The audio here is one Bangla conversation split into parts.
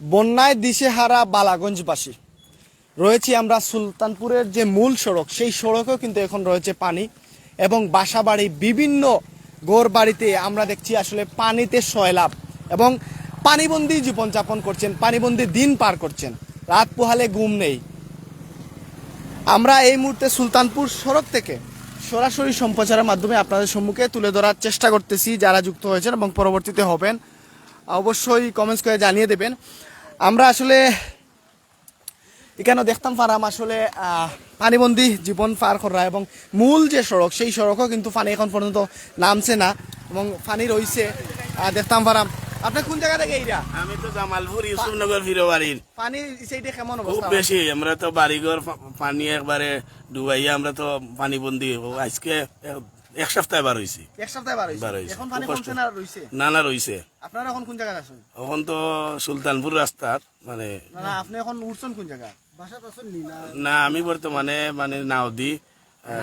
বন্যায় দিশেহারা বালাগঞ্জবাসী। রয়েছি আমরা সুলতানপুরের যে মূল সড়ক, সেই সড়কেও কিন্তু এখন রয়েছে পানি এবং বাসাবাড়ি বিভিন্ন গোর বাড়িতে আমরা দেখছি আসলে পানিতে সয়লাভ এবং পানিবন্দি জীবনযাপন করছেন, পানিবন্দি দিন পার করছেন। রাত পোহালে ঘুম নেই। আমরা এই মুহূর্তে সুলতানপুর সড়ক থেকে সরাসরি সম্প্রচারের মাধ্যমে আপনাদের সম্মুখে তুলে ধরার চেষ্টা করতেছি, যারা যুক্ত হয়েছেন এবং পরবর্তীতে হবেন। অবশ্যই কমেন্টস করে জানিয়ে দেবেন। আমরা আসলে এখানে দেখতাম পারাম আসলে পানিবন্দি জীবন পার করা এবং মূল যে সড়ক সেই সড়কও কিন্তু পানি এখন পর্যন্ত নামছে না এবং পানি রয়েছে দেখতাম পারাম আপনি কোন জায়গা থেকে এইটা আমি তো জামালপুর ইউসুফনগর ফিরো বাড়ির পানি সেইটা কেমন খুব বেশি আমরা তো বাড়িঘর পানি একবারে ডুবাইয়া আমরা তো পানি বন্দি আজকে এক- সপ্তাহ বার হয়েছি এক সপ্তাহ বার। এখন পানি। কমছে না রয়েছে নানা রয়েছে আপনারা এখন কোন জায়গায় আছেন? এখন তো সুলতানপুর রাস্তার মানে না না আপনি এখন উঠছেন কোন জায়গা নি না? না আমি বর্তমানে মানে নাও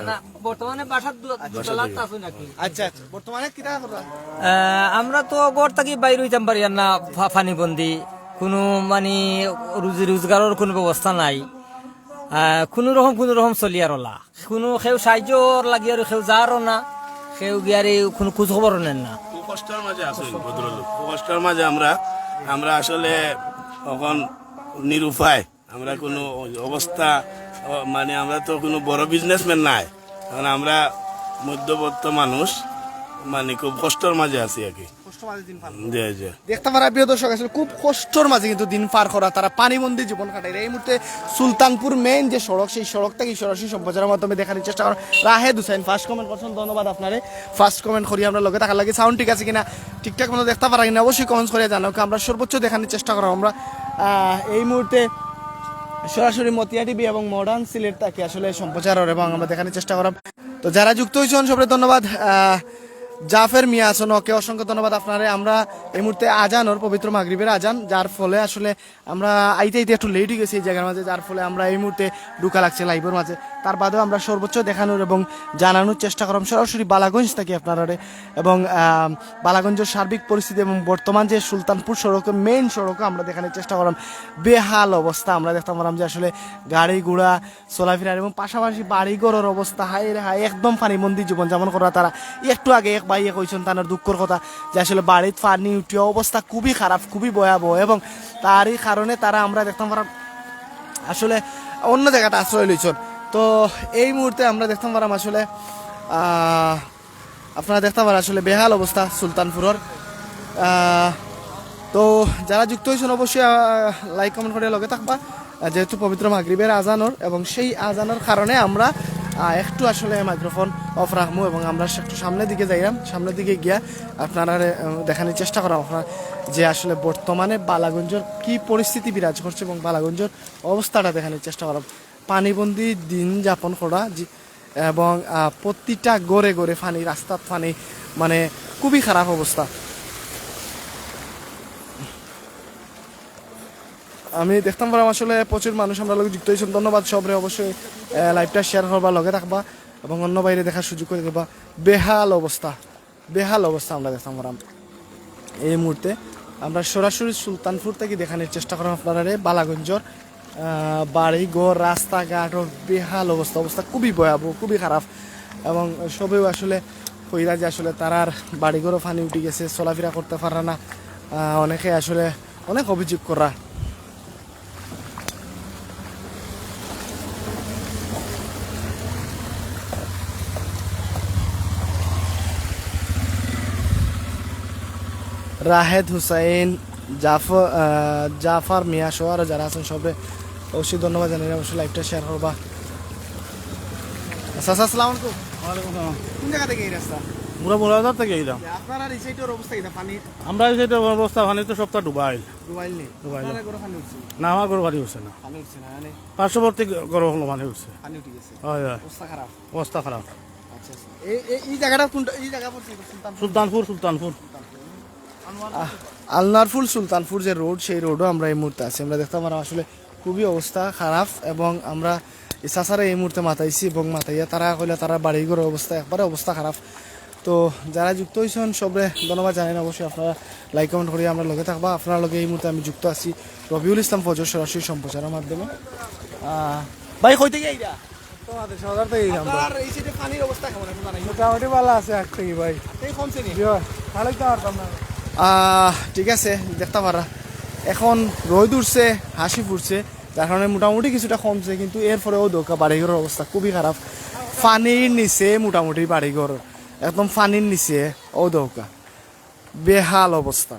না, বর্তমানে বাসার দু- দুতলা আছো নাকি? আচ্ছা আচ্ছা। বর্তমানে কি করা আমরা তো গড় থাকি বাইর হইতাম পারি না ফা- ফানিবন্দি। কোনো মানে রুজি রোজগারের কোনো ব্যবস্থা নাই। কোনো রকম কোনো রকম চলি আর কোনো সেও সাহায্য লাগি আর সেও যারও না। সেও গিয়ারে কোনো খোঁজ খবর নেন না। কষ্টের মাঝে আছি, ভদ্রলোক। কষ্টের মাঝে আমরা আমরা আসলে এখন নিরুপায়। আমরা কোনো অবস্থা মানে আমরা তো কোনো বড় বিজনেসম্যান নাই। কারণ আমরা মধ্যবর্ত মানুষ মানে খুব কষ্টের মাঝে আছি আর কি। মাঝে দিন পার জি জি। দেখতে পারা প্রিয় দর্শক আসলে খুব কষ্টর মাঝে কিন্তু দিন পার করা তারা পানিবন্দি জীবন কাটায়। এই মুহূর্তে সুলতানপুর মেইন যে সড়ক সেই সড়ক থেকে সরাসরি সম্প্রচারের মাধ্যমে দেখানোর চেষ্টা করেন রাহেদ হুসাইন ফার্স্ট কমেন্ট করছেন ধন্যবাদ আপনারে। ফার্স্ট কমেন্ট করি আমরা লগে থাকার লাগে সাউন্ড ঠিক আছে কিনা? ঠিকঠাক মতো দেখতে পারা কিনা? অবশ্যই কমেন্টস করে জানাও আমরা সর্বোচ্চ দেখানোর চেষ্টা করা আমরা। এই মুহূর্তে সরাসরি মতিয়া টিভি এবং মডার্ন সিলেট তাকে আসলে সম্প্রচার এবং আমরা দেখানোর চেষ্টা করাম তো যারা যুক্ত হয়েছেন সবাই ধন্যবাদ। জাফের মিয়া আছেন। ওকে অসংখ্য ধন্যবাদ আপনারে। আমরা এই মুহূর্তে আজান, ওর পবিত্র মাগরিবের আজান, যার ফলে আসলে আমরা আইতে আইতে একটু লেট হয়ে গেছি এই জায়গার মাঝে, যার ফলে আমরা এই মুহূর্তে ঢুকা লাগছে লাইভের মাঝে। তার বাদেও আমরা সর্বোচ্চ দেখানোর এবং জানানোর চেষ্টা করলাম সরাসরি বালাগঞ্জ থাকি আপনারা এবং বালাগঞ্জের সার্বিক পরিস্থিতি এবং বর্তমান যে সুলতানপুর সড়ক মেইন সড়কে, আমরা দেখানোর চেষ্টা করলাম বেহাল অবস্থা। আমরা দেখতে পারলাম যে আসলে গাড়ি ঘোড়া চলাফেরার এবং পাশাপাশি বাড়ি ঘরের অবস্থা। হাই রে হাই একদম ফানি পানিবন্দি জীবনযাপন করা তারা। একটু আগে এক ভাইয়ে কইছেন তার দুঃখর কথা। যে আসলে বাড়ির পানি উঠিয়ে অবস্থা খুবই খারাপ খুবই ভয়াবহ এবং তারই কারণে তারা আমরা দেখতাম পারলাম আসলে অন্য জায়গাটা আশ্রয় লইছেন তো এই মুহূর্তে আমরা দেখতাম পারাম আসলে আপনারা দেখতে পারেন আসলে বেহাল অবস্থা সুলতানপুরের তো যারা যুক্ত হয়েছেন অবশ্যই লাইক কমেন্ট করে লগে থাকবা। যেহেতু পবিত্র মাগরিবের আজানোর এবং সেই আজানোর কারণে আমরা একটু আসলে মাইক্রোফোন অফ রাখব এবং আমরা একটু সামনের দিকে যাইলাম। সামনের দিকে গিয়া আপনারা দেখানোর চেষ্টা করা আপনার যে আসলে বর্তমানে বালাগঞ্জের কি পরিস্থিতি বিরাজ করছে এবং বালাগঞ্জের অবস্থাটা দেখানোর চেষ্টা করা পানিবন্দি দিন যাপন করা এবং প্রতিটা গড়ে গড়ে ফানি, রাস্তার ফানি মানে খুবই খারাপ অবস্থা। আমি দেখতাম পারাম আসলে প্রচুর মানুষ আমরা লোক যুক্ত হয়েছেন ধন্যবাদ সবরে, অবশ্যই লাইভটা শেয়ার করবা, লগে থাকবা এবং অন্য বাইরে দেখার সুযোগ করে দেবা। বেহাল অবস্থা বেহাল অবস্থা আমরা দেখতাম পারাম এই মুহূর্তে আমরা সরাসরি সুলতানপুর থেকে দেখানোর চেষ্টা করলাম আপনারা বালাগঞ্জর বাড়ি ঘর রাস্তাঘাট বেহাল অবস্থা অবস্থা খুবই ভয়াবহ, খুবই খারাপ। এবং সবেও আসলে কইরা যে আসলে তারার বাড়িঘরও ফানি উঠে গেছে, চলাফেরা করতে পারে না। অনেকে আসলে অনেক অভিযোগ করা। রাহেদ হুসাইন জাফর জাফর মিয়া সহ আরও যারা আছেন সবে অবশ্যই ধন্যবাদ জানাই অবশ্যই লাইভটা শেয়ার করবা। আচ্ছা আচ্ছা, আসসালামু আলাইকুম। কোন জায়গা থেকে এই রাস্তা? পুরো মুরাদার থেকে এইলাম আপনার এই সাইডের অবস্থা কিনা পানি আমরা এই সাইডে অবস্থা পানি তো সপ্তাহ ডুবাইল। ডুবাইল নেই। ডুবাইল। আপনারা গরো পানি উঠছে? না আমার গরু বাড়ি হচ্ছে না। পানি উঠছে না মানে পার্শ্ববর্তী গরু হলো পানি হচ্ছে পানি উঠে গেছে। হয় হয়। অবস্থা খারাপ। অবস্থা খারাপ। আচ্ছা আচ্ছা। এই এই- এই জায়গাটা কোনটা এই জায়গা পড়ছে সুলতানপুর। সুলতানপুর। আলনারফুল সুলতানপুর যে রোড সেই রোডও আমরা এই মুহূর্তে আছি। আমরা দেখতে পারলাম আসলে খুবই অবস্থা খারাপ এবং আমরা ইসাসারে এই মুহূর্তে মাতাইছি এবং মাতাইয়া তারা কইলে তারা বাড়িঘর অবস্থা একবারে অবস্থা খারাপ। তো যারা যুক্ত হয়েছেন সবরে ধন্যবাদ জানেন অবশ্যই আপনারা লাইক কমেন্ট করে আমরা লগে থাকবা। আপনার লগে এই মুহূর্তে আমি যুক্ত আছি রবিউল ইসলাম ফজর সরাসরি সম্প্রচারের মাধ্যমে। ভাই কই থেকে এইটা মোটামুটি ভালো আছে এক থেকে ভাই। কমছে নি? ভালো তো আহ, ঠিক আছে, দেখতে পারা। এখন রোদ উঠছে হাসি ফুটছে যার কারণে মোটামুটি কিছুটা কমছে, কিন্তু এরপরেও দোকা বাড়িঘরের অবস্থা খুবই খারাপ পানির নিচে মোটামুটি বাড়িঘর একদম পানির নিচে ও দৌকা বেহাল অবস্থা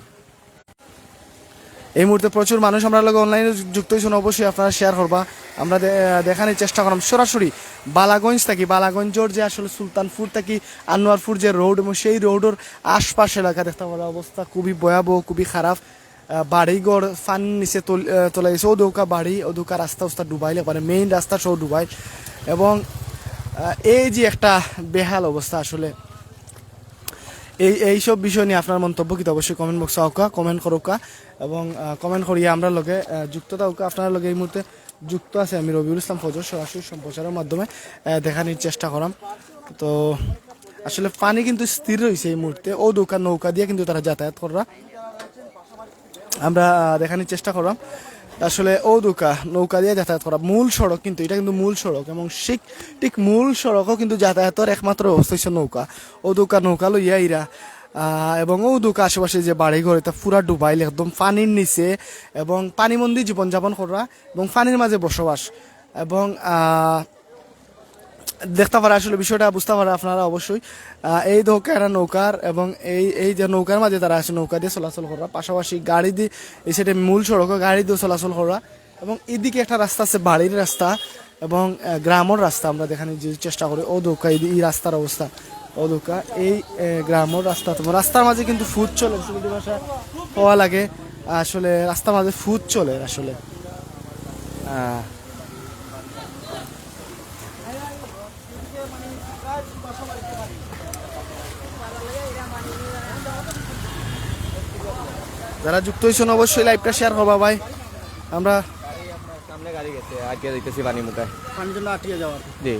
এই মুহূর্তে প্রচুর মানুষ আমরা লোক অনলাইনে যুক্ত হয়েছেন অবশ্যই আপনারা শেয়ার করবা আমরা দেখানোর চেষ্টা করলাম। সরাসরি বালাগঞ্জ থাকি বালাগঞ্জর যে আসলে সুলতানপুর থাকি, আনোয়ারপুর যে রোড এবং সেই রোডের আশপাশ এলাকা দেখতে পাওয়া অবস্থা খুবই ভয়াবহ, খুবই খারাপ। বাড়িঘর ফান নিচে তোল- গেছে ও দৌকা বাড়ি ও দৌকা রাস্তা উস্তা ডুবাইলে পারে মেইন রাস্তা সহ ডুবাই। এবং এই যে একটা বেহাল অবস্থা আসলে। এই এইসব বিষয় নিয়ে আপনার মন্তব্য কিন্তু অবশ্যই কমেন্ট বক্সে আউকা কমেন্ট করুকা। এবং কমেন্ট করিয়া আমরা লগে যুক্ত থাকুকা আপনার লগে এই মুহূর্তে যুক্ত আছে, আমি রবিউল ইসলাম ফজর সরাসরি সম্প্রচারের মাধ্যমে দেখানোর চেষ্টা করাম। তো, আসলে পানি কিন্তু স্থির রয়েছে এই মুহূর্তে। ও দোকান নৌকা দিয়ে কিন্তু তারা যাতায়াত করা আমরা দেখানোর চেষ্টা করলাম আসলে ও নৌকা নৌকা দিয়ে যাতায়াত করা মূল সড়ক কিন্তু, এটা কিন্তু মূল সড়ক এবং ঠিক ঠিক মূল সড়কও কিন্তু যাতায়াতের একমাত্র ব্যবস্থা হচ্ছে নৌকা। ও দৌকা নৌকা লইয়া ইরা এবং ও দৌকা আশেপাশে যে বাড়ি ঘর এটা পুরা ডুবাইল, একদম পানির নিচে এবং পানিমন্দি জীবনযাপন করা এবং পানির মাঝে বসবাস। এবং দেখতে পারে আসলে বিষয়টা, বুঝতে পারে আপনারা অবশ্যই এই নৌকা এরা নৌকার এবং এই এই যে নৌকার মাঝে তারা আছে নৌকা দিয়ে চলাচল করা। পাশাপাশি গাড়ি দিয়ে, এই সাইডে মূল সড়ক, গাড়ি দিয়ে চলাচল করা। এবং এদিকে একটা রাস্তা আছে, বাড়ির রাস্তা এবং গ্রামের রাস্তা, আমরা দেখানোর চেষ্টা করি ও দৌকা এই রাস্তার অবস্থা। ও এই গ্রামের রাস্তা তোমার। রাস্তার মাঝে কিন্তু ফুট চলে সুবিধা ভাষা হওয়া লাগে। আসলে রাস্তার মাঝে ফুট চলে আসলে। যারা যুক্ত হয়েছেন অবশ্যই লাইভটা শেয়ার করবা ভাই। আমরা সামনে গাড়ি গেছে আটকে দিতেছি পানি মুখে। পানির জন্য আটকে যাওয়ার জি।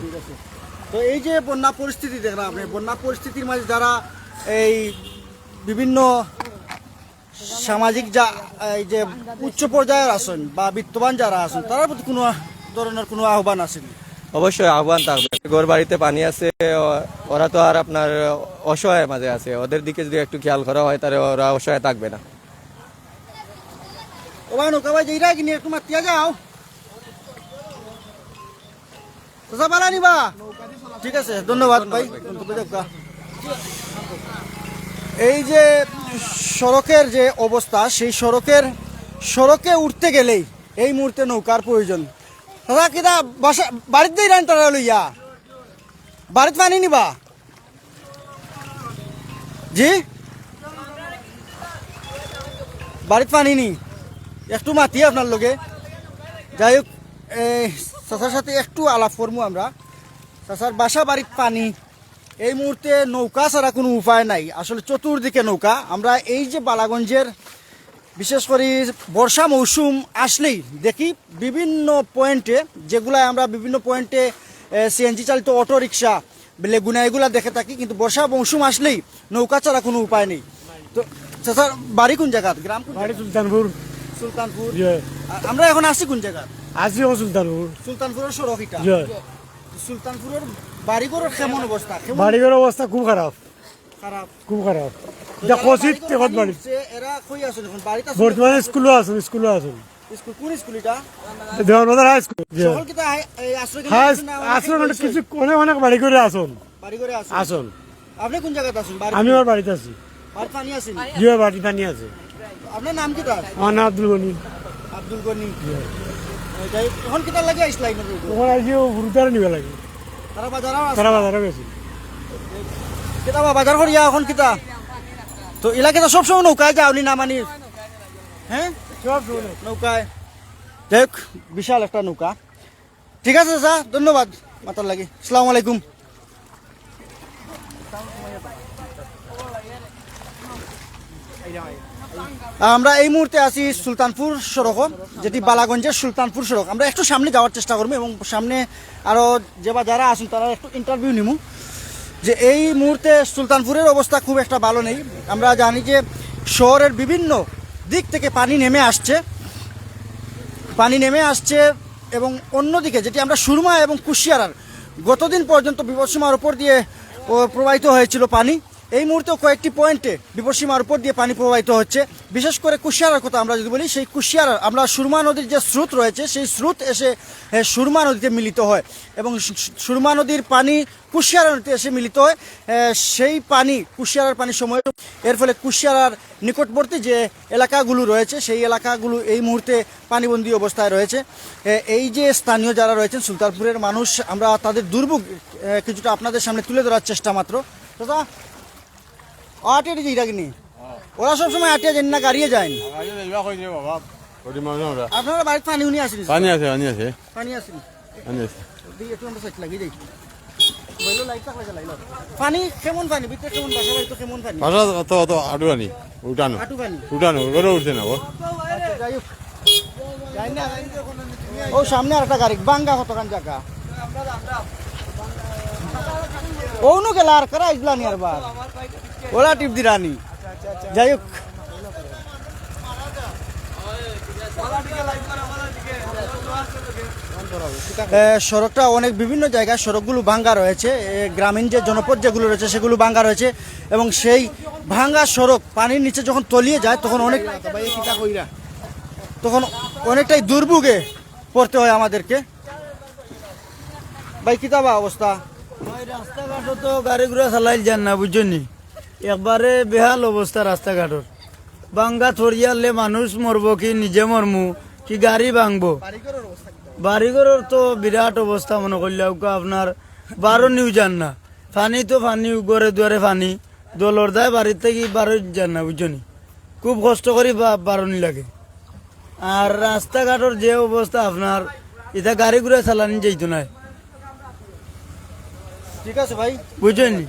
তো এই যে বন্যা পরিস্থিতি দেখলাম আপনি বন্যা পরিস্থিতির মাঝে যারা এই বিভিন্ন সামাজিক যা এই যে উচ্চ পর্যায়ের আছেন বা বিত্তবান যারা আছেন তার প্রতি কোনো ধরনের কোনো আহ্বান আসেনি? অবশ্যই আহ্বান থাকবে। ঘর বাড়িতে পানি আছে ওরা তো আর আপনার অসহায় মাঝে আছে। ওদের দিকে যদি একটু খেয়াল করা হয় তাহলে ওরা অসহায় থাকবে না। ও ভাই নৌকা ভাই যেটা কিনে একটু মাতিয়া যাও। নিবা। ঠিক আছে, ধন্যবাদ ভাই। এই যে সড়কের যে অবস্থা, সেই সড়কের, সড়কে উঠতে গেলেই এই মুহূর্তে নৌকার প্রয়োজন। দাদা কিনা বাসা বাড়িতে রান তারা লইয়া? বাড়িতে পানি নিবা? জি? বাড়িতে পানি নি? একটু মাতি আপনার লগে। যাই হোক চাচার সাথে একটু আলাপ করব আমরা। চাচার বাসা বাড়ির পানি এই মুহূর্তে নৌকা ছাড়া কোনো উপায় নাই। আসলে চতুর্দিকে নৌকা। আমরা এই যে বালাগঞ্জের বিশেষ করে বর্ষা মৌসুম আসলেই দেখি বিভিন্ন পয়েন্টে যেগুলা আমরা বিভিন্ন পয়েন্টে সিএনজি চালিত অটো রিক্সা লেগুনা এগুলা দেখে থাকি কিন্তু বর্ষা মৌসুম আসলেই নৌকা ছাড়া কোনো উপায় নেই। তো চাচার বাড়ি কোন জায়গা? গ্রাম বাড়ি সুলতানপুর। সুলতানপুর। আর আমরা এখন আছি কোন জায়গা? আজিও সুলতানপুর। সুলতানপুরের সড়ক এটা সুলতানপুরের বাড়িঘরের কেমন অবস্থা? কেমন? বাড়িঘর অবস্থা খুব খারাপ। খারাপ। খুব খারাপ। এটা কচিত টেকত বাড়ি এরা কই আছে এখন? বাড়িতে বর্তমানে স্কুলও আছেন স্কুলও আছেন। স্কুল কোন স্কুল এটা? High school. কিতা আশ্রয় আছেন অনেক অনেক কিছু অনেক অনেক বাড়ি করে আসুন বাড়িঘরে আছে আসুন আপনি কোন জায়গাতে আছেন? আমি আমার বাড়িতে আছি। বাড়ি পানি আছেন জিও বাড়ি পানি আছে। আপনার নাম কি তার? আমার নাম আব্দুল গনি। আব্দুল গনি। এখন কিতা লাগে ওখানে আজিও গুরুদার নিবে লাগে। তারা বাজারও আছে। তারা বাজারে গেছি। বা বাজার করিয়া এখন তো এলাকে তো সবসময় নৌকায় যাওনি না মানি হ্যাঁ সব নৌকায় যাই বিশাল একটা নৌকা। ঠিক আছে স্যার ধন্যবাদ। মাতার লাগি। আসসালামু আলাইকুম। আমরা এই মুহূর্তে আছি সুলতানপুর সড়ক, যেটি বালাগঞ্জের সুলতানপুর সড়ক। আমরা একটু সামনে যাওয়ার চেষ্টা করব এবং সামনে আরও যে বা যারা আসুন তারা একটু ইন্টারভিউ নিমু। যে এই মুহূর্তে সুলতানপুরের অবস্থা খুব একটা ভালো নেই। আমরা জানি যে শহরের বিভিন্ন দিক থেকে পানি নেমে আসছে। পানি নেমে আসছে এবং অন্যদিকে যেটি আমরা সুরমা এবং কুশিয়ারার গতদিন পর্যন্ত বিপদসীমার উপর দিয়ে প্রবাহিত হয়েছিল পানি। এই মুহূর্তেও কয়েকটি পয়েন্টে বিপদসীমার উপর দিয়ে পানি প্রবাহিত হচ্ছে। বিশেষ করে কুশিয়ারার কথা আমরা যদি বলি, সেই কুশিয়ারা, আমরা সুরমা নদীর যে স্রোত রয়েছে, সেই স্রোত এসে সুরমা নদীতে মিলিত হয় এবং সুরমা নদীর পানি কুশিয়ারা নদীতে এসে মিলিত হয়। সেই পানি, কুশিয়ারার পানির সময়, এর ফলে কুশিয়ারার নিকটবর্তী যে এলাকাগুলো রয়েছে, সেই এলাকাগুলো এই মুহূর্তে পানিবন্দী অবস্থায় রয়েছে। এই যে স্থানীয় যারা রয়েছেন, সুলতানপুরের মানুষ, আমরা তাদের দুর্ভোগ কিছুটা আপনাদের সামনে তুলে ধরার চেষ্টা মাত্র। দাদা আটিয়ে দিয়েছি রাখিনি ওরা সবসময় আটিয়ে যান না গাড়িয়ে যায় আপনারা বাড়িতে পানি উনি আসেন পানি আছে পানি আছে। পানি আসেন? পানি আছে। একটু আমরা সাইড লাগিয়ে যাই বইলো লাইট থাকলে জ্বালাই লও। পানি কেমন পানি? ভিতরে কেমন বাসা বাড়ি কেমন পানি? ভাষা অত অত আটু আনি উঠানো। হাঁটু পানি। উঠানো ওরা উঠছে না গো যাই হোক। ও সামনে আর একটা গাড়ি বাঙ্গা কতখান জায়গা? ওনু গেলা আর করা ইজলা নি আর বার ওলা টিপ দি রানি যাই হোক সড়কটা অনেক বিভিন্ন জায়গায় সড়কগুলো ভাঙ্গা রয়েছে। গ্রামীণ যে জনপদ যেগুলো রয়েছে, সেগুলো ভাঙ্গা রয়েছে এবং সেই ভাঙ্গা সড়ক পানির নিচে যখন তলিয়ে যায়, তখন অনেক তখন অনেকটাই দুর্ভোগে পড়তে হয় আমাদেরকে। ভাই কিতাবা অবস্থা? রাস্তাঘাটও তো গাড়ি ঘোড়া চালাই যান না, বুঝছনি? একবারে বেহাল অবস্থা রাস্তাঘাটর। বাঙ্গা থরিয়ালে মানুষ মরবো কি নিজে মরমু, কি গাড়ি ভাঙবো? বাড়িঘরের তো বিরাট অবস্থা, মনে করলে আপনার বারো নিউ যান না। ফানি তো ফানি, গড়ে দুয়ারে ফানি। দলর দায় বাড়ির থেকে বারো যান না, বুঝছনি? খুব কষ্ট করি বারোনি লাগে। আর রাস্তাঘাটর যে অবস্থা, আপনার এটা গাড়ি ঘোড়া চালানি যাইতো না। ঠিক আছে ভাই। বুঝছনি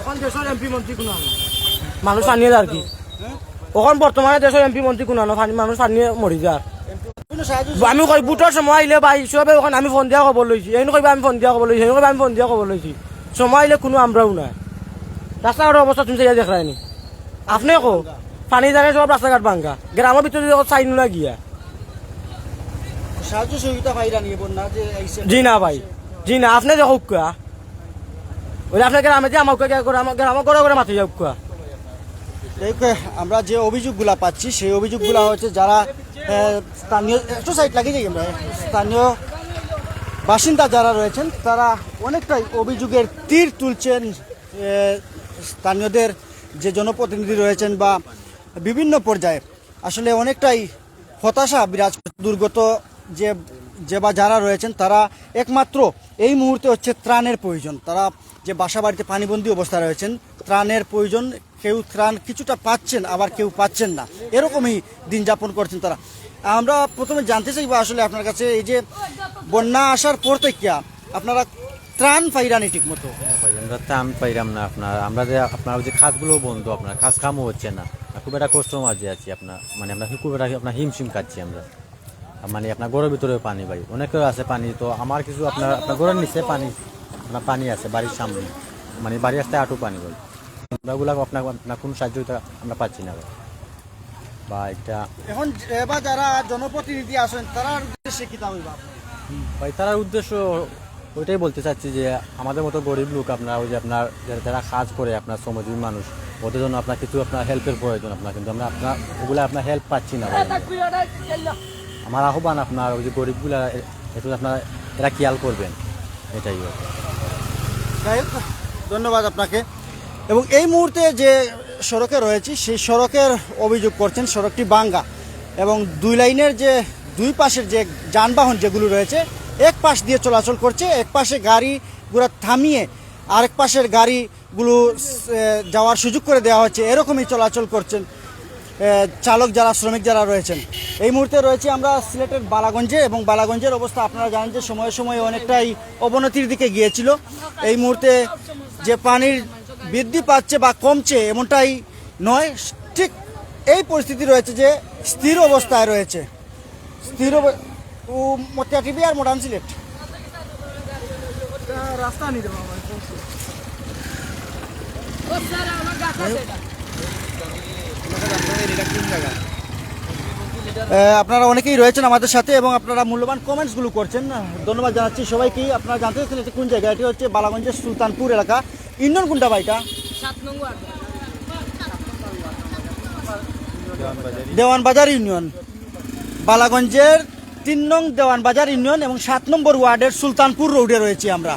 এখন মানুষ আনিয়ে আর কি। এখন বর্তমানে দেশের এমপি মন্ত্রী কোনো মানুষ আনিয়ে মরি যার আমি কই বুটৰ সময় আহিলে বা হিচাপে ওখান আমি ফোন দিয়া খবৰ লৈছি। এনে কইবা আমি ফোন দিয়া খবৰ লৈছি কইবা আমি ফোন দিয়া খবৰ লৈছি। সময় আহিলে কোনো আমরাও নাই। রাস্তাঘাটের অবস্থা তুমি চাইয়া দেখায় নি। আপনি কো পানি জায়গায় সব রাস্তাঘাট ভাঙ্গা গ্রামের ভিতরে চাইনু না গিয়া। সাহায্য সহযোগিতা ভাইরা নিয়ে বন্যা যে জি না ভাই। জি না আপনি দেখো কুয়া ওই আপনার গ্রামে যে আমার গ্রামে করে করে মাতি যাও কুয়া আমরা যে অভিযোগগুলা পাচ্ছি সেই অভিযোগগুলা হচ্ছে যারা স্থানীয় একটু সাইড লাগিয়ে যাই আমরা। স্থানীয় বাসিন্দা যারা রয়েছেন তারা অনেকটাই অভিযোগের তীর তুলছেন স্থানীয়দের যে জনপ্রতিনিধি রয়েছেন বা বিভিন্ন পর্যায়ে। আসলে অনেকটাই হতাশা বিরাজ দুর্গত যে যে বা যারা রয়েছেন, তারা একমাত্র এই মুহূর্তে হচ্ছে ত্রাণের প্রয়োজন। তারা যে বাসা বাড়িতে পানিবন্দী অবস্থায় রয়েছেন, ত্রাণের প্রয়োজন, কেউ ত্রাণ কিছুটা পাচ্ছেন, আবার কেউ পাচ্ছেন না। এরকমই দিন যাপন করছেন তারা। আমরা প্রথমে জানতে চাইব আসলে আপনার কাছে এই যে বন্যা আসার পর থেকে আপনারা ত্রাণ পাইরানি ঠিক মতো আমরা ত্রাণ পাইলাম না আপনার। আমরা যে, আপনার যে খাতগুলো বন্ধ, আপনার কাজ কামও হচ্ছে না। খুব একটা কষ্ট মাঝে আছি আপনার। মানে আমরা খুব একটা আপনার হিমশিম খাচ্ছি আমরা। মানে আপনার ঘরের ভিতরে পানি ভাই। অনেকের আছে পানি তো আমার কিছু আপনার আপনার ঘরের নিচে পানি আপনার পানি আছে বাড়ির সামনে। মানে বাড়ি আসতে আটু পানি ভাই। ওগুলা আপনার আপনার কোনো সাহায্যতা আমরা পাচ্ছি না ভাই। বা একটা এখন এবার যারা জনপ্রতিনিধি আছেন তারা উদ্দেশ্যে কি তা ভাই তার উদ্দেশ্য ওইটাই বলতে চাচ্ছি যে আমাদের মতো গরিব লোক আপনার ওই যে আপনার যারা- যারা কাজ করে আপনার শ্রমজীবী মানুষ ওদের জন্য আপনার কিছু আপনার হেল্পের প্রয়োজন আপনার কিন্তু আমরা আপনার ওগুলো আপনার হেল্প পাচ্ছি না আমরা। আহ্বান আপনার, ওই যে গরিবগুলা একটু আপনার, এরা খেয়াল করবেন। এটাই ধন্যবাদ আপনাকে। এবং এই মুহূর্তে যে সড়কে রয়েছি, সেই সড়কের অভিযোগ করছেন সড়কটি বাঙ্গা এবং দুই লাইনের যে, দুই পাশের যে যানবাহন যেগুলো রয়েছে, এক পাশ দিয়ে চলাচল করছে, এক পাশে গাড়িগুলো থামিয়ে আরেক পাশের গাড়িগুলো যাওয়ার সুযোগ করে দেওয়া হচ্ছে। এরকমই চলাচল করছেন চালক যারা শ্রমিক যারা রয়েছেন। এই মুহূর্তে রয়েছে আমরা সিলেটের বালাগঞ্জে এবং বালাগঞ্জের অবস্থা আপনারা জানেন যে সময়ে সময়ে অনেকটাই অবনতির দিকে গিয়েছিল। এই মুহূর্তে যে পানির বৃদ্ধি পাচ্ছে বা কমছে এমনটাই নয় ঠিক এই পরিস্থিতি রয়েছে যে স্থির অবস্থায় রয়েছে। স্থির মতিয়া টিভি আর মডার্ন সিলেট। রাস্তা নিতে আপনারা অনেকেই রয়েছেন আমাদের সাথে এবং আপনারা মূল্যবান কমেন্টসগুলো করছেন। ধন্যবাদ জানাচ্ছি সবাইকে। আপনারা জানতে চাচ্ছেন এটি কোন জায়গা? এটি হচ্ছে বালাগঞ্জের সুলতানপুর এলাকা। ইন্ডন কোনটা বাইটা দেওয়ানবাজার ইউনিয়ন। বালাগঞ্জের তিন নং দেওয়ানবাজার ইউনিয়ন এবং সাত নম্বর ওয়ার্ডের সুলতানপুর রোডে রয়েছে আমরা।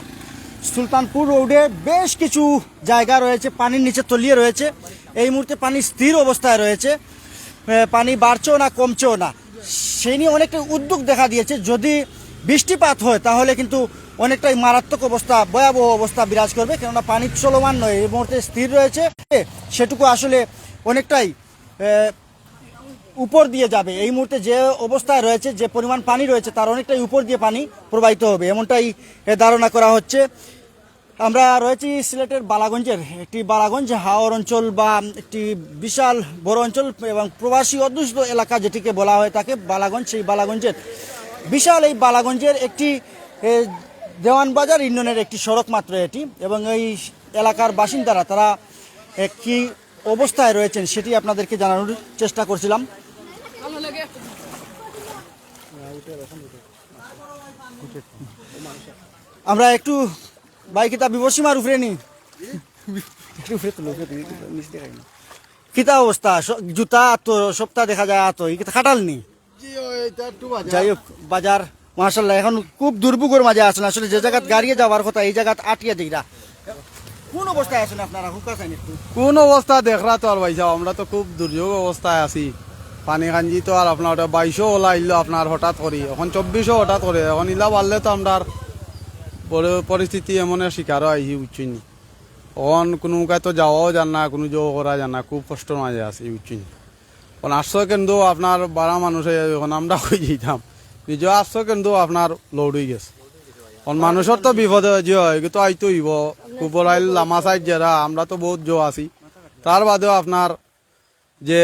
সুলতানপুর রোডে বেশ কিছু জায়গা রয়েছে, পানির নিচে তলিয়ে রয়েছে। এই মুহূর্তে পানি স্থির অবস্থায় রয়েছে। পানি বাড়ছেও না, কমছেও না। সেই নিয়ে অনেকটা উদ্যোগ দেখা দিয়েছে। যদি বৃষ্টিপাত হয়, তাহলে কিন্তু অনেকটাই মারাত্মক অবস্থা, ভয়াবহ অবস্থা বিরাজ করবে। কেননা পানি চলমান নয়, এই মুহূর্তে স্থির রয়েছে। সেটুকু আসলে অনেকটাই উপর দিয়ে যাবে। এই মুহূর্তে যে অবস্থায় রয়েছে, যে পরিমাণ পানি রয়েছে, তার অনেকটাই উপর দিয়ে পানি প্রবাহিত হবে। এমনটাই ধারণা করা হচ্ছে। আমরা রয়েছি সিলেটের বালাগঞ্জের একটি বালাগঞ্জ হাওর অঞ্চল বা একটি বিশাল বড় অঞ্চল এবং প্রবাসী অধ্যুষিত এলাকা যেটিকে বলা হয় তাকে বালাগঞ্জ, সেই বালাগঞ্জের বিশাল এই বালাগঞ্জের একটি দেওয়ানবাজার ইউনিয়নের একটি সড়ক মাত্র এটি এবং এই এলাকার বাসিন্দারা তারা কি অবস্থায় রয়েছেন সেটি আপনাদেরকে জানানোর চেষ্টা করছিলাম। আমরা একটু বাইকিতা বিবসীমার উপরে নি। কিতা অবস্থা? জুতা তো সপ্তাহ দেখা যায় তো এই খাটাল নি? যাই হোক বাজার মার্শাল্লাহ এখন খুব দুর্ভোগের মাঝে আছেন। আসলে যে জায়গাত গাড়িয়ে যাওয়ার কথা এই জায়গাত আটিয়ে দিরা কোন অবস্থায় আছেন আপনারা? হুকা একটু। কোন অবস্থা দেখরা তো আর ভাই সাহেব, আমরা তো খুব দুর্যোগ অবস্থায় আছি। পানি কাঞ্জি তো আর আপনার ওটা বাইশও ওলা ইল্লো আপনার হঠাৎ করি। এখন চব্বিশও হঠাৎ করে। এখন ইলা বাড়লে তো আমরা পরিস্থিতি এমনের শিকারও আইসি উচ্চিনি। অন কোনো মুখায় তো যাওয়াও জান না, কোনো জো করা জান না, খুব কষ্ট মাঝে আছে উচ্চিনি। এখন আসছো কিন্তু আপনার বাড়া মানুষে এখন আমরা হয়ে যেতাম নিজে আসছো কিন্তু আপনার লোড হয়ে গেছে। এখন মানুষের তো বিপদে যে হয়, কিন্তু আইতো হইব। কুপরাইল, লামা সাইড যারা, আমরা তো বহুত জো আছি। তার বাদেও আপনার যে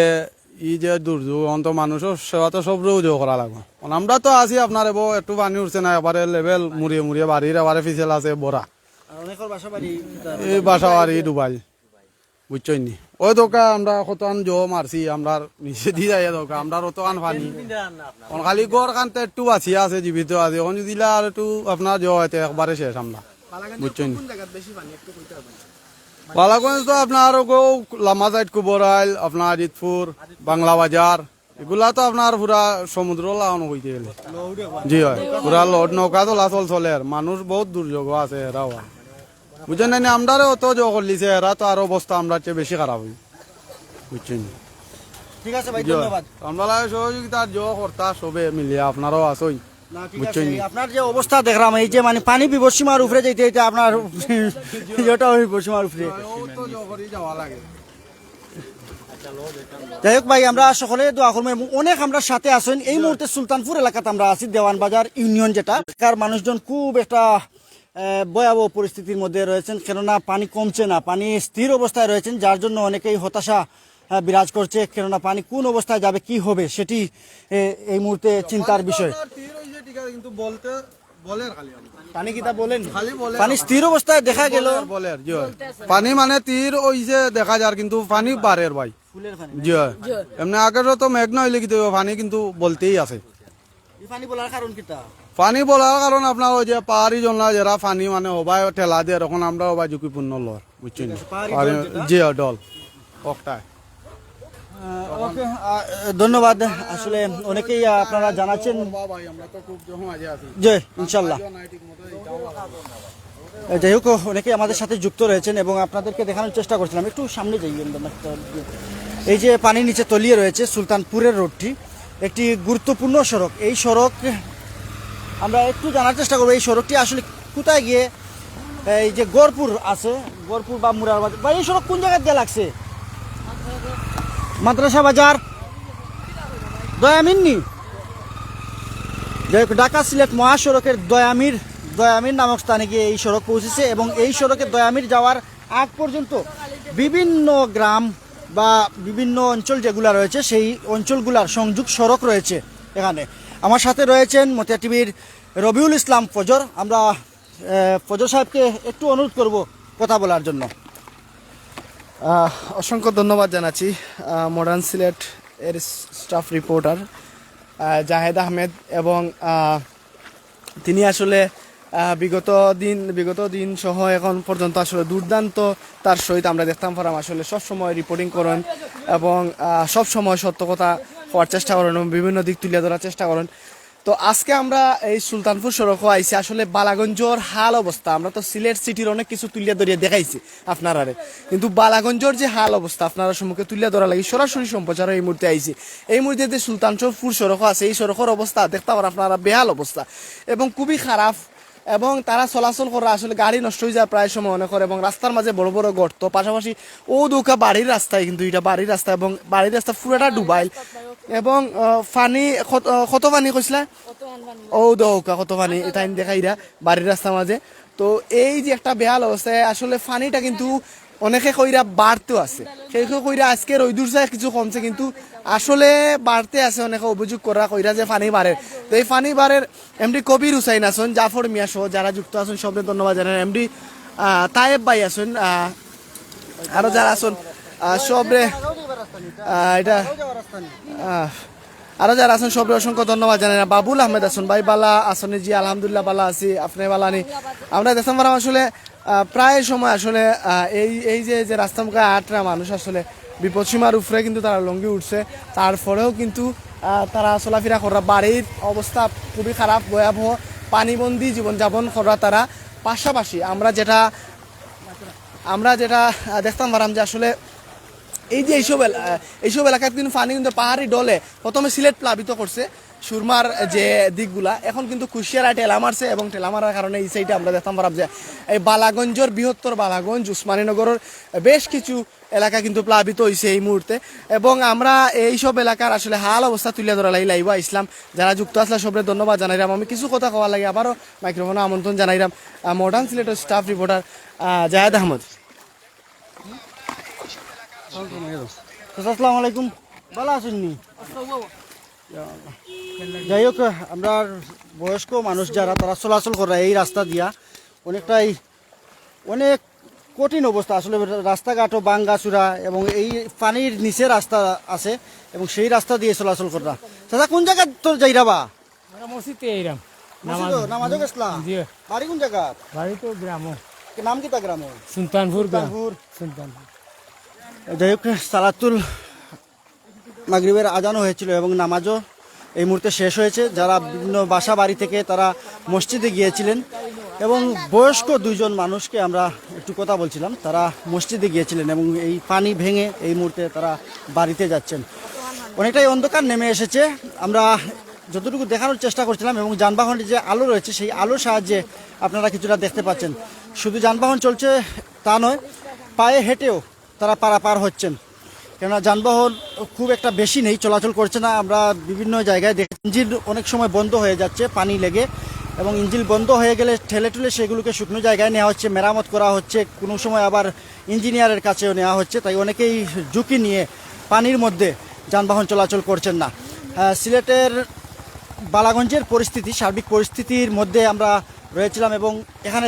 ই যে দুর্যোগ এখন তো মানুষের সেবা তো সব জো করা লাগবে আমরা তো আছি আপনার এবার একটু পানি উঠছে না এবারে লেভেল মুড়িয়ে মুড়িয়ে বাড়ির এবারে ফিসেল আছে বড়া এই বাসা বাড়ি ডুবাই। বুঝছই নি ওই দোকা, আমরা কতন জো মারছি আমরা নিচে দিয়ে যাই দোকা, আমরা অতন পানি। এখন খালি গড় কানতে একটু বাঁচি আছে জীবিত আছে এখন যদি আর একটু আপনার জো হয়তো একবারে শেষ আমরা। বুঝছই বালাগঞ্জ তো আপনার লামা সাইড কুবরাইল আপনার জিতপুর বাংলা বাজার এগুলা তো আপনার পুরা সমুদ্র লাগানো হইতে গেলে জি হয় পুরা লোড নৌকা চলাচল চলে আর মানুষ বহুত দুর্যোগ আছে এরাও। বুঝছেন না আমরা অত জো করলিছে এরা তো আর অবস্থা আমরা চেয়ে বেশি খারাপ হই বুঝছেন ঠিক আছে ভাই। ধন্যবাদ আমরা সহযোগিতা জো কর্তা সবে মিলিয়ে আপনারও আসই বুঝছেন আপনার যে অবস্থা দেখলাম এই যে মানে পানি বিপসীমার উপরে যেতে এটা আপনার যেটা ওই বিপসীমার উপরে। করি লাগে। যাই হোক ভাই আমরা সকলে দোয়া করব। অনেক আমরা সাথে আছেন। এই মুহূর্তে সুলতানপুর এলাকাতে আমরা আছি দেওয়ানবাজার ইউনিয়ন যেটা। এলাকার মানুষজন খুব একটা ভয়াবহ পরিস্থিতির মধ্যে রয়েছেন। কেননা পানি কমছে না পানি স্থির অবস্থায় রয়েছেন যার জন্য অনেকেই হতাশা বিরাজ করছে। কেননা পানি কোন অবস্থায় যাবে কি হবে সেটি এই মুহূর্তে চিন্তার বিষয়। কিন্তু বলতে বলে খালি পানি কিতা বলেন? খালি পানি স্থির অবস্থায় দেখা গেল। বলে জি পানি মানে তীর ওইছে দেখা যার কিন্তু পানি বাড়ের ভাই। ফুলের পানি জি এমনি তো মেঘ কিন্তু পানি কিন্তু বলতেই আছে। পানি বলার কারণ কিটা পানি বলার কারণ আপনার ওই যে পাহাড়ি জনলা যারা পানি মানে হবাই ঠেলা দিয়ে তখন আমরা হবাই ঝুঁকিপূর্ণ লর বুঝছেন? জি ডল ওটাই ওকে ধন্যবাদ। আসলে অনেকেই আপনারা জানাচ্ছেন। ভাই আমরা তো খুব মাঝে আছি যে ইনশাল্লাহ যাই হোক, অনেকেই আমাদের সাথে যুক্ত রয়েছেন এবং আপনাদেরকে দেখানোর চেষ্টা করছিলাম। একটু সামনে যাই এই যে পানির নিচে তলিয়ে রয়েছে সুলতানপুরের রোডটি, একটি গুরুত্বপূর্ণ সড়ক। এই সড়ক, আমরা একটু জানার চেষ্টা করব, এই সড়কটি আসলে কোথায় গিয়ে, এই যে গড়পুর আছে, গড়পুর বা মুরারবাজার বা এই সড়ক কোন জায়গায় দিয়ে লাগছে? মাদ্রাসা বাজার। দয়ামিননি যাই ঢাকা সিলেট মহাসড়কের দয়ামির দয়ামির নামক স্থানে গিয়ে এই সড়ক পৌঁছেছে এবং এই সড়কে দয়ামির যাওয়ার আগ পর্যন্ত বিভিন্ন গ্রাম বা বিভিন্ন অঞ্চল যেগুলা রয়েছে, সেই অঞ্চলগুলার সংযোগ সড়ক রয়েছে এখানে। আমার সাথে রয়েছেন মতিয়া টিভির রবিউল ইসলাম ফজর। আমরা ফজর সাহেবকে একটু অনুরোধ করব কথা বলার জন্য। অসংখ্য ধন্যবাদ জানাচ্ছি মডার্ন সিলেট এর স্টাফ রিপোর্টার জাহেদ আহমেদ এবং তিনি আসলে বিগত দিন বিগত দিন সহ এখন পর্যন্ত আসলে দুর্দান্ত তার সহিত আমরা দেখতাম। পারাম আসলে সব সময় রিপোর্টিং করেন এবং সব সময় সত্য কথা হওয়ার চেষ্টা করেন এবং বিভিন্ন দিক তুলে ধরার চেষ্টা করেন। তো আজকে আমরা এই সুলতানপুর সড়ক আইছি। আসলে বালাগঞ্জর হাল অবস্থা, আমরা তো সিলেট সিটির অনেক কিছু তুলিয়া ধরিয়ে দেখাইছি আপনারারে। কিন্তু বালাগঞ্জর যে হাল অবস্থা, আপনারা সম্মুখে তুলিয়া ধরা লাগে, সরাসরি সম্প্রচার এই মুহূর্তে আইছি। এই মুহূর্তে যে সুলতানপুর সড়ক আছে, এই সড়কের অবস্থা, দেখতে পারেন আপনারা বেহাল অবস্থা। এবং খুবই খারাপ, এবং তারা চলাচল করা আসলে গাড়ি নষ্ট হয়ে যায় প্রায় সময় অনেক এবং রাস্তার মাঝে বড় বড় গর্ত, পাশাপাশি ও দৌকা বাড়ির রাস্তায় কিন্তু এটা বাড়ির রাস্তা, এবং বাড়ির রাস্তা পুরোটা ডুবাইল। এবং পানি কত- পানি কইসলা ও দৌকা কত পানি এটা দেখাই রা বাড়ির রাস্তার মাঝে তো এই যে একটা বেহাল অবস্থায় আসলে পানিটা কিন্তু অনেকে কইরা বাড়তেও আছে। সেই কইরা আজকে রৈদুর যায় কিছু কমছে কিন্তু আসলে বাড়তে আছে অনেকে অভিযোগ করা কইরা যে পানি বাড়ে তো এই পানি বাড়ের এমডি কবির হুসাইন আসুন জাফর মিয়া সহ যারা যুক্ত আছেন সবদের ধন্যবাদ জানান এমডি তায়েব ভাই আহ, আরও যারা আহ, সবরে এটা আরও যারা আছেন, সবরে অসংখ্য ধন্যবাদ জানাই। না, বাবুল আহমেদ আসুন ভাই বালা আসনি জি আলহামদুলিল্লাহ বালা আছি, আপনি বালা নি আমরা দেখতাম আসলে প্রায় সময় আসলে এই এই যে যে রাস্তা মুখে আটরা মানুষ আসলে বিপদ সীমার উপরে কিন্তু তারা লঙ্গি উঠছে। তারপরেও কিন্তু তারা চলাফেরা করা বাড়ির অবস্থা খুবই খারাপ, ভয়াবহ, পানিবন্দি জীবনযাপন করা তারা। পাশাপাশি আমরা যেটা আমরা যেটা দেখতাম পারাম যে আসলে এই যে এইসব এইসব এলাকার কিন্তু পানি কিন্তু পাহাড়ি ডলে। প্রথমে সিলেট প্লাবিত করছে, সুরমার যে দিকগুলা। এখন কিন্তু কুশিয়ারা টেলা মারছে এবং টেলা মারার কারণে এই সাইডে আমরা দেখতাম পারাম যে, এই বালাগঞ্জের বৃহত্তর বালাগঞ্জ উসমানীনগরের বেশ কিছু এলাকা কিন্তু প্লাবিত হয়েছে এই মুহূর্তে। এবং আমরা এইসব এলাকার আসলে হাল অবস্থা তুলে ধরা লাগি লাইবা ইসলাম। যারা যুক্ত আসলে সবরে ধন্যবাদ জানাইলাম আমি কিছু কথা কওয়া লাগে, আবারও মাইক্রোফোনে আমন্ত্রণ জানাইলাম মডার্ন সিলেটের স্টাফ রিপোর্টার জাহেদ আহমদ। আসসালামু আলাইকুম। ভালো আছেন যাই হোক আমরা বয়স্ক মানুষ যারা তারা চলাচল করে এই রাস্তা দিয়া অনেকটাই অনেক কঠিন অবস্থা। আসলে রাস্তাঘাটও বাঙ্গাচুরা এবং এই পানির নিচে রাস্তা আছে এবং সেই রাস্তা দিয়ে চলাচল করা। চাচা কোন জায়গা তোর যাইরা বা মসজিদে এইরাম নামাজও বাড়ি কোন জায়গা? বাড়ি তো গ্রাম নাম কি তা গ্রাম। সুলতানপুর। সুলতানপুর। যাই হোক সালাতুল মাগরিবের আজানও হয়েছিল এবং নামাজও এই মুহূর্তে শেষ হয়েছে। যারা বিভিন্ন বাসা বাড়ি থেকে তারা মসজিদে গিয়েছিলেন এবং বয়স্ক দুইজন মানুষকে আমরা একটু কথা বলছিলাম, তারা মসজিদে গিয়েছিলেন এবং এই পানি ভেঙে এই মুহূর্তে তারা বাড়িতে যাচ্ছেন। অনেকটাই অন্ধকার নেমে এসেছে। আমরা যতটুকু দেখানোর চেষ্টা করছিলাম এবং যানবাহনের যে আলো রয়েছে, সেই আলোর সাহায্যে আপনারা কিছুটা দেখতে পাচ্ছেন। শুধু যানবাহন চলছে তা নয়, পায়ে হেঁটেও তারা পারাপার হচ্ছেন। কেননা যানবাহন খুব একটা বেশি নেই, চলাচল করছে না। আমরা বিভিন্ন জায়গায় দেখি ইঞ্জিন অনেক সময় বন্ধ হয়ে যাচ্ছে পানি লেগে এবং ইঞ্জিন বন্ধ হয়ে গেলে ঠেলে ঠেলে সেগুলোকে শুকনো জায়গায় নেওয়া হচ্ছে, মেরামত করা হচ্ছে, কোনো সময় আবার ইঞ্জিনিয়ারের কাছেও নেওয়া হচ্ছে। তাই অনেকেই ঝুঁকি নিয়ে পানির মধ্যে যানবাহন চলাচল করছেন না। সিলেটের বালাগঞ্জের পরিস্থিতি, সার্বিক পরিস্থিতির মধ্যে আমরা রয়েছিলাম এবং এখানে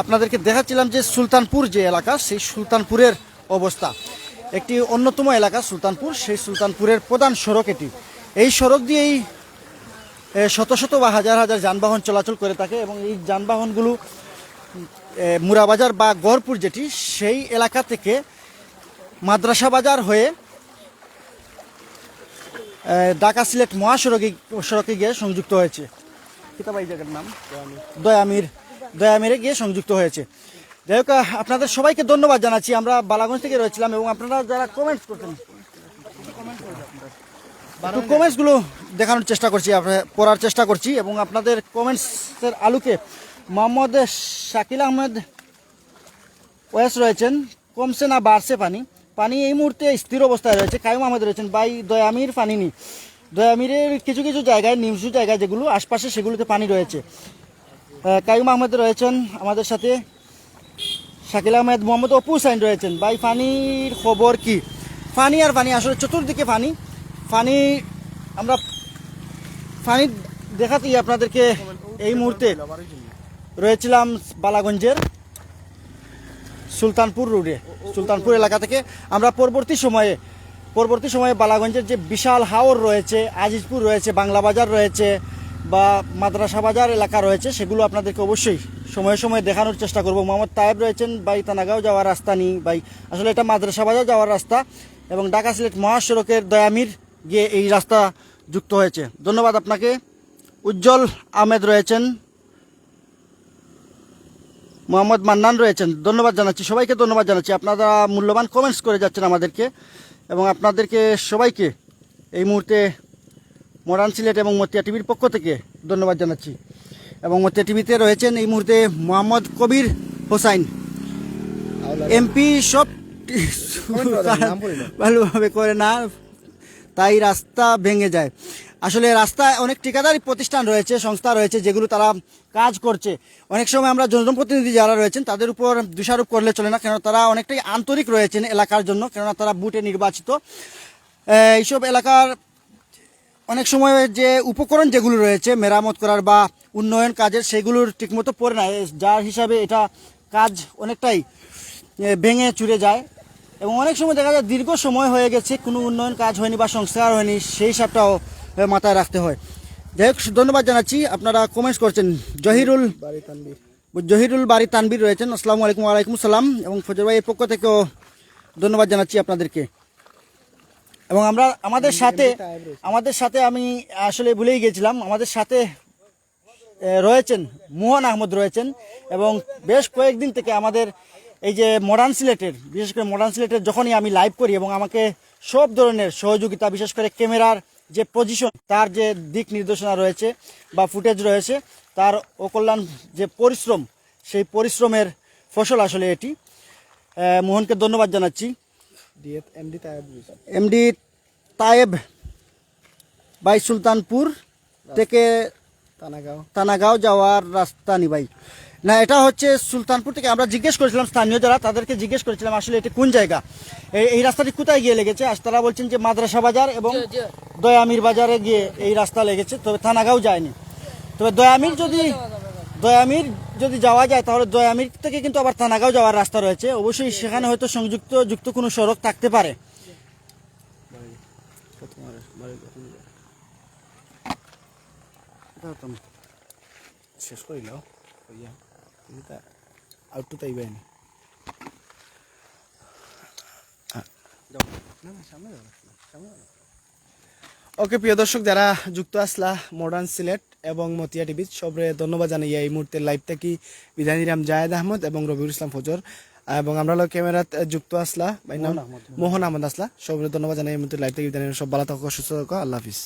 আপনাদেরকে দেখাচ্ছিলাম যে সুলতানপুর যে এলাকা, সেই সুলতানপুরের অবস্থা। একটি অন্যতম এলাকা সুলতানপুর সেই সুলতানপুরের প্রধান সড়ক এটি। এই সড়ক দিয়েই শত শত বা হাজার হাজার যানবাহন চলাচল করে থাকে এবং এই যানবাহনগুলো মুরাবাজার বা গড়পুর যেটি সেই এলাকা থেকে মাদ্রাসা বাজার হয়ে ঢাকা সিলেট মহাসড়কে সড়কে গিয়ে সংযুক্ত হয়েছে। কিতাব এই জায়গার নাম? দয়ামির দয়ামিরে গিয়ে সংযুক্ত হয়েছে। যাই হোক আপনাদের সবাইকে ধন্যবাদ জানাচ্ছি। আমরা বালাগঞ্জ থেকে রয়েছিলাম এবং আপনারা যারা কমেন্টস করতেন কমেন্টসগুলো দেখানোর চেষ্টা করছি পড়ার চেষ্টা করছি এবং আপনাদের কমেন্টসের আলোকে মোহাম্মদ শাকিল আহমেদ ওয়েস রয়েছেন, কমছে না, বাড়ছে পানি। পানি এই মুহূর্তে স্থির অবস্থায় রয়েছে। কায়ুম আহমেদ রয়েছেন বাই দয়ামির পানি নেই দয়ামিরের কিছু কিছু জায়গায় নিমসু জায়গায় যেগুলো, আশপাশে সেগুলোতে পানি রয়েছে। কায়ুম আহমেদ রয়েছেন আমাদের সাথে। শাকিল আহমেদ, মোহাম্মদ অপু সাইন রয়েছেন। ভাই পানির খবর কি? পানি আর পানি আসলে চতুর্দিকে পানি পানি আমরা পানি দেখাতেই আপনাদেরকে এই মুহূর্তে রয়েছিলাম বালাগঞ্জের সুলতানপুর রোডে, সুলতানপুর এলাকা থেকে। আমরা পরবর্তী সময়ে পরবর্তী সময়ে বালাগঞ্জের যে বিশাল হাওর রয়েছে, আজিজপুর রয়েছে বাংলা বাজার রয়েছে বা মাদ্রাসা বাজার এলাকা রয়েছে, সেগুলো আপনাদেরকে অবশ্যই সময়ে সময়ে দেখানোর চেষ্টা করব। মোহাম্মদ তায়েব রয়েছেন বাই তানাগাঁও যাওয়ার রাস্তা নেই বাই আসলে এটা মাদ্রাসা বাজার যাওয়ার রাস্তা এবং ঢাকা সিলেট মহাসড়কের দয়ামির গিয়ে এই রাস্তা যুক্ত হয়েছে। ধন্যবাদ আপনাকে। উজ্জ্বল আহমেদ রয়েছেন, মোহাম্মদ মান্নান রয়েছেন, ধন্যবাদ জানাচ্ছি। সবাইকে ধন্যবাদ জানাচ্ছি। আপনারা মূল্যবান কমেন্টস করে যাচ্ছেন আমাদেরকে এবং আপনাদেরকে সবাইকে এই মুহূর্তে মডার্ন সিলেট এবং মতিয়া টিভির পক্ষ থেকে ধন্যবাদ জানাচ্ছি। এবং মতিয়া টিভিতে রয়েছেন এই মুহূর্তে মোহাম্মদ কবির হোসাইন। এমপি সব ভালোভাবে করে না, তাই রাস্তা ভেঙে যায়। আসলে রাস্তায় অনেক ঠিকাদারি প্রতিষ্ঠান রয়েছে, সংস্থা রয়েছে, যেগুলো তারা কাজ করছে। অনেক সময় আমরা জনপ্রতিনিধি যারা রয়েছেন, তাদের উপর দোষারোপ করলে চলে না, কেন তারা অনেকটাই আন্তরিক রয়েছেন এলাকার জন্য, কেননা তারা বুটে নির্বাচিত। এইসব এলাকার অনেক সময় যে উপকরণ যেগুলো রয়েছে, মেরামত করার বা উন্নয়ন কাজের, সেগুলোর ঠিকমতো পড়ে না। যার হিসাবে এটা কাজ অনেকটাই ভেঙে চুরে যায়। এবং অনেক সময় দেখা যায় দীর্ঘ সময় হয়ে গেছে, কোনো উন্নয়ন কাজ হয়নি বা সংস্কার হয়নি, সেই হিসাবটাও মাথায় রাখতে হয়। যাই হোক, ধন্যবাদ জানাচ্ছি। আপনারা কমেন্টস করছেন। জহিরুল জহিরুল বাড়ি তানবির রয়েছেন। আসসালামু আলাইকুম, ওয়ালাইকুম সালাম এবং ফজর ভাইয়ের পক্ষ থেকেও ধন্যবাদ জানাচ্ছি আপনাদেরকে। এবং আমরা আমাদের সাথে আমাদের সাথে আমি আসলে ভুলেই গেছিলাম। আমাদের সাথে রয়েছেন মোহন আহমদ রয়েছেন এবং বেশ কয়েকদিন থেকে আমাদের এই যে মডার্ন সিলেটের বিশেষ করে মডার্ন সিলেটের যখনই আমি লাইভ করি এবং আমাকে সব ধরনের সহযোগিতা বিশেষ করে ক্যামেরার যে পজিশন তার যে দিক নির্দেশনা রয়েছে বা ফুটেজ রয়েছে তার অকল্যাণ যে পরিশ্রম সেই পরিশ্রমের ফসল আসলে এটি। মোহনকে ধন্যবাদ জানাচ্ছি। এমডি তায়েব বাই সুলতানপুর থেকে তানাগাঁও যাওয়ার রাস্তা নি ভাই। না এটা হচ্ছে সুলতানপুর থেকে আমরা জিজ্ঞেস করেছিলাম স্থানীয় যারা তাদেরকে জিজ্ঞেস করেছিলাম আসলে এটা কোন জায়গা। এই- এই রাস্তাটি কোথায় গিয়ে লেগেছে? আজ তারা বলছেন যে মাদ্রাসা বাজার এবং দয়ামির বাজারে গিয়ে এই রাস্তা লেগেছে তবে থানাগাঁও যায়নি। তবে দয়ামির যদি দয়ামির যদি যাওয়া যায়, তাহলে দয়ামির থেকে কিন্তু আবার থানাগাঁও যাওয়ার রাস্তা রয়েছে। অবশ্যই সেখানে হয়তো সংযুক্ত, যুক্ত কোনো সড়ক থাকতে পারে। শেষ করিল আউটটু তাইবাই নি ওকে প্রিয় দর্শক যারা যুক্ত আসলা মডার্ন সিলেট এবং মতিয়া টিভি সবরে ধন্যবাদ জানাই এই মুহূর্তে লাইভ থেকে বিধানী রাম জায়েদ আহমদ এবং রবিউল ইসলাম ফজর। এবং আমরা ক্যামেরা ক্যামেরাত যুক্ত আসলা মোহন আহমদ। আসলা সবরে ধন্যবাদ জানাই এই মুহূর্তে লাইভ থেকে বিধানী সব ভালো থাকো সুস্থ থাকো আল্লাহ হাফিজ।